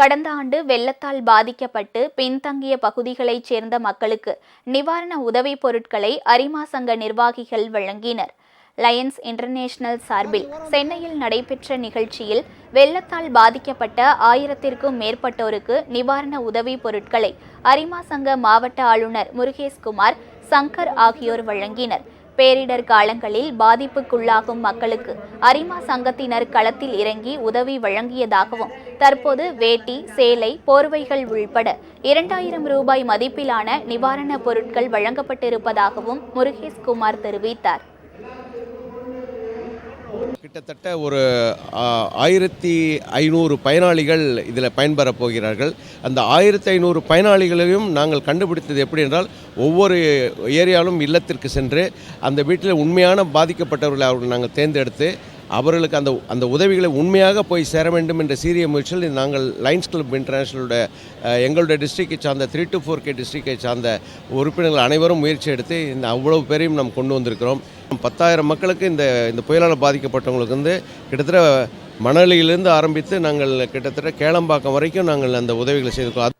கடந்த ஆண்டு வெள்ளத்தால் பாதிக்கப்பட்டு பின்தங்கிய பகுதிகளைச் சேர்ந்த மக்களுக்கு நிவாரண உதவிப் பொருட்களை அரிமா சங்க நிர்வாகிகள் வழங்கினர். லயன்ஸ் இன்டர்நேஷனல் சார்பில் சென்னையில் நடைபெற்ற நிகழ்ச்சியில் வெள்ளத்தால் பாதிக்கப்பட்ட ஆயிரத்திற்கும் மேற்பட்டோருக்கு நிவாரண உதவிப் பொருட்களை அரிமா சங்க மாவட்ட ஆளுநர் முருகேஷ்குமார் சங்கர் ஆகியோர் வழங்கினர். பேரிடர் காலங்களில் பாதிப்புக்குள்ளாகும் மக்களுக்கு அரிமா சங்கத்தினர் களத்தில் இறங்கி உதவி வழங்கியதாகவும் தற்போது வேட்டி சேலை போர்வைகள் உள்பட இரண்டாயிரம் ரூபாய் மதிப்பிலான நிவாரணப் பொருட்கள் வழங்கப்பட்டிருப்பதாகவும் முருகேஷ்குமார் தெரிவித்தார். கிட்டத்தட்ட ஒரு ஆயிரத்தி ஐநூறு பயனாளிகள் இதில் பயன்பெறப் போகிறார்கள். அந்த ஆயிரத்தி ஐநூறு பயனாளிகளையும் நாங்கள் கண்டுபிடித்தது எப்படி என்றால் ஒவ்வொரு ஏரியாவிலும் இல்லத்திற்கு சென்று அந்த வீட்டில் உண்மையான பாதிக்கப்பட்டவர்களை அவர்கள் நாங்கள் தேர்ந்தெடுத்து அவர்களுக்கு அந்த அந்த உதவிகளை உண்மையாக போய் சேர வேண்டும் என்ற சீரிய முயற்சியில் நாங்கள் லைன்ஸ் கிளப் இன்டர்நேஷனலோட எங்களுடைய டிஸ்ட்ரிக்டை சார்ந்த த்ரீ டு ஃபோர் கே டிஸ்ட்ரிக்டை சார்ந்த உறுப்பினர்கள் அனைவரும் முயற்சி எடுத்து இந்த அவ்வளவு பேரையும் நாம் கொண்டு வந்திருக்கிறோம். பத்தாயிரம் மக்களுக்கு இந்த இந்த புயலால் பாதிக்கப்பட்டவங்களுக்கு வந்து கிட்டத்தட்ட மணலியிலிருந்து ஆரம்பித்து நாங்கள் கிட்டத்தட்ட கேளம்பாக்கம் வரைக்கும் நாங்கள் அந்த உதவிகளை செய்திருக்கோம்